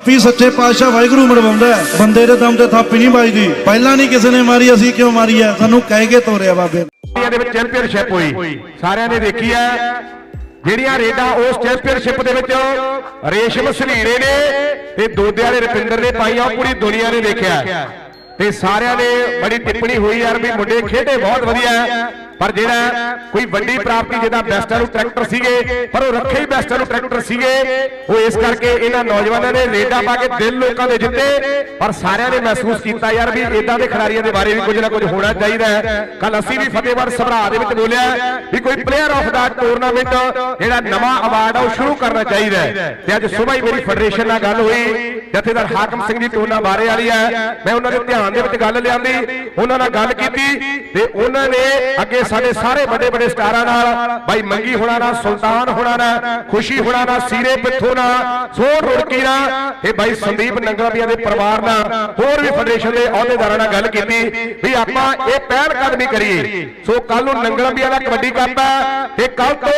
ਵੀ ਸੱਚੇ ਪਾਤਸ਼ਾਹ ਵਾਹਿਗੁਰੂ ਮਰਵਾਉਂਦਾ ਬੰਦੇ ਦੇ ਦਮ ਤੇ ਥਾਪੀ ਨਹੀਂ ਵੱਜਦੀ। ਪਹਿਲਾਂ ਨਹੀਂ ਕਿਸੇ ਨੇ ਮਾਰੀ, ਅਸੀਂ ਕਿਉਂ ਮਾਰੀ ਹੈ? ਸਾਨੂੰ ਕਹਿ ਕੇ ਤੋਰਿਆ ਬਾਬੇ। ਇੰਡੀਆ ਦੇ ਵਿੱਚ ਚੈਂਪੀਅਨਸ਼ਿਪ ਹੋਈ। ਸਾਰਿਆਂ ਨੇ ਦੇਖੀ ਹੈ। ਜਿਹੜੀਆਂ ਰੇਡਾਂ ਉਸ ਚੈਂਪੀਅਨਸ਼ਿਪ ਦੇ ਵਿੱਚ ਰੇਸ਼ਮ ਸਲੀਰੇ ਨੇ ਤੇ ਦੋਦੇ ਵਾਲੇ ਰੁਪਿੰਦਰ ਨੇ ਪਾਈਆਂ ਪੂਰੀ ਦੁਨੀਆ ਨੇ ਦੇਖਿਆ। ਤੇ ਸਾਰਿਆਂ ਨੇ ਬੜੀ ਟਿੱਪਣੀ ਹੋਈ ਯਾਰ ਵੀ ਮੁੰਡੇ ਖੇਡੇ, ਬਹੁਤ ਵਧੀਆ। ਪਰ ਜਿਹੜਾ ਕੋਈ ਵੱਡੀ ਪ੍ਰਾਪਤੀ ਜਿਹਦਾ ਬੈਸਟਾਂ ਨੂੰ ਟਰੈਕਟਰ ਸੀਗੇ ਪਰ ਉਹ ਰੱਖੇ ਹੀ ਬੈਸਟਾਂ ਨੂੰ ਟਰੈਕਟਰ ਸੀਗੇ ਉਹ ਇਸ ਕਰਕੇ ਇਹਨਾਂ ਨੌਜਵਾਨਾਂ ਨੇ ਰੇਡਾਂ ਪਾ ਕੇ ਦਿਲ ਲੋਕਾਂ ਦੇ ਜਿੱਤੇ ਪਰ ਸਾਰਿਆਂ ਨੇ ਮਹਿਸੂਸ ਕੀਤਾ ਯਾਰ ਵੀ ਇਦਾਂ ਦੇ ਖਿਡਾਰੀਆਂ ਦੇ ਬਾਰੇ ਵੀ ਕੁਝ ਨਾ ਕੁਝ ਹੋਣਾ ਚਾਹੀਦਾ ਹੈ। ਕੱਲ ਅਸੀਂ ਵੀ ਫਤਿਹਗੜ੍ਹ ਸਭਰਾ ਦੇ ਵਿੱਚ ਬੋਲਿਆ ਵੀ ਕੋਈ ਪਲੇਅਰ ਆਫ ਦਾ ਟੂਰਨਾਮੈਂਟ ਜਿਹੜਾ ਨਵਾਂ ਅਵਾਰਡ ਆ ਉਹ ਸ਼ੁਰੂ ਕਰਨਾ ਚਾਹੀਦਾ ਹੈ। ਤੇ ਅੱਜ ਸਵੇਰ ਹੀ ਮੇਰੀ ਫੈਡਰੇਸ਼ਨ ਨਾਲ ਗੱਲ ਹੋਈ ਜਥੇਦਾਰ ਹਾਕਮ ਸਿੰਘ ਜੀ ਟੋਨਾ ਬਾਰੇ ਵਾਲੀ ਹੈ। ਮੈਂ ਉਹਨਾਂ ਦੇ ਧਿਆਨ ਦੇ ਵਿੱਚ ਗੱਲ ਲਿਆਂਦੀ ਉਹਨਾਂ ਨਾਲ ਗੱਲ ਕੀਤੀ ਤੇ ਉਹਨਾਂ ਨੇ ਅੱਗੇ ਸਾਡੇ ਸਾਰੇ ਵੱਡੇ ਵੱਡੇ ਸਟਾਰਾਂ ਨਾਲ, ਬਾਈ ਮੰਗੀ ਹੋਣਾ ਨਾਲ, ਸੁਲਤਾਨ ਹੋਣਾ ਨਾਲ, ਖੁਸ਼ੀ ਹੋਣਾ ਨਾਲ, ਸੀਰੇ ਪਿੱਥੋਂ ਨਾਲ ਸੋਹਣ ਰੁੜਕੀ ਨਾਲ ਤੇ ਬਾਈ ਸੰਦੀਪ ਨੰਗਲਪੀਆ ਦੇ ਪਰਿਵਾਰ ਨਾਲ, ਹੋਰ ਵੀ ਫੈਡਰੇਸ਼ਨ ਦੇ ਅਹੁਦੇਦਾਰਾਂ ਨਾਲ ਗੱਲ ਕੀਤੀ ਵੀ ਆਪਾਂ ਇਹ ਪਹਿਲ ਕਦਮੀ ਕਰੀਏ। ਸੋ ਕੱਲ ਨੂੰ ਨੰਗਲਪੀਆ ਦਾ ਕਬੱਡੀ ਕੱਪ ਹੈ ਤੇ ਕੱਲ ਤੋਂ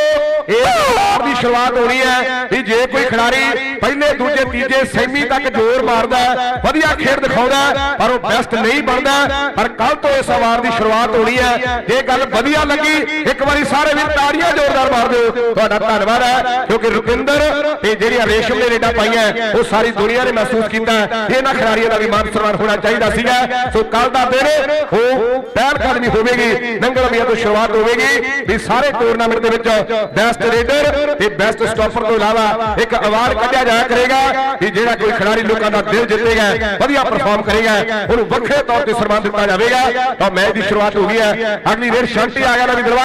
ਇਹ ਦੌਰ ਦੀ ਸ਼ੁਰੂਆਤ ਹੋਣੀ ਹੈ ਵੀ ਜੇ ਕੋਈ ਖਿਡਾਰੀ ਪਹਿਲੇ ਦੂਜੇ ਤੀਜੇ ਸੈਮੀ ਤੱਕ ਜ਼ੋਰ ਮਾਰਦਾ ਵਧੀਆ ਖੇਡ ਦਿਖਾਉਂਦਾ ਪਰ ਉਹ ਬੈਸਟ ਨਹੀਂ ਬਣਦਾ ਪਰ ਕੱਲ ਤੋਂ ਇਸ ਅਵਾਰਡ ਦੀ ਸ਼ੁਰੂਆਤ ਹੋਣੀ ਹੈ। ਜੇ ਗੱਲ ਵਧੀਆ ਲੱਗੀ। ਇੱਕ ਵਾਰੀ ਸਾਰੇ ਵੀਰ ਤਾੜੀਆਂ ਜ਼ੋਰਦਾਰ ਮਾਰ ਦਿਓ। ਤੁਹਾਡਾ ਧੰਨਵਾਦ ਹੈ ਕਿਉਂਕਿ ਰੁਪਿੰਦਰ ਤੇ ਜਿਹੜੀਆਂ ਰੇਸ਼ਮ ਨੇ ਰੇਡਾਂ ਪਾਈਆਂ ਉਹ ਸਾਰੀ ਦੁਨੀਆ ਨੇ ਮਹਿਸੂਸ ਕੀਤਾ। ਇਹਨਾਂ ਖਿਡਾਰੀਆਂ ਦਾ ਵੀ ਮਾਨ ਸਨਮਾਨ ਹੋਣਾ ਚਾਹੀਦਾ ਸੀਗਾ। ਸੋ ਕੱਲ ਦਾ ਦਿਨ ਉਹ ਪਹਿਲ ਕਦਮੀ ਹੋਵੇਗੀ। ਨੰਗਲ ਮੀਆਂ ਤੋਂ ਸ਼ੁਰੂਆਤ ਹੋਵੇਗੀ। ਵੀ ਸਾਰੇ ਟੂਰਨਾਮੈਂਟ ਦੇ ਵਿੱਚ ਬੈਸਟ ਰੇਡਰ ਤੇ ਬੈਸਟ ਸਟਾਪਰ ਤੋਂ ਇਲਾਵਾ ਇੱਕ ਅਵਾਰਡ ਕੱਢਿਆ ਜਾਇਆ ਕਰੇਗਾ ਕਿ ਜਿਹੜਾ ਕੋਈ ਖਿਡਾਰੀ ਲੋਕਾਂ ਦਾ ਦਿਲ ਜਿੱਤੇਗਾ, ਵਧੀਆ ਪਰਫਾਰਮ ਕਰੇਗਾ, ਉਹਨੂੰ ਵੱਖਰੇ ਤੌਰ ਤੇ ਸਨਮਾਨ ਦਿੱਤਾ ਜਾਵੇਗਾ। ਤਾਂ ਮੈਚ ਦੀ ਸ਼ੁਰੂਆਤ ਹੋ ਗਈ ਹੈ। ਅਗਲੀ ਰੇਡ ਸ਼ਾਂਤੀ ਆ ਗਿਆ ਨਾ ਵੀ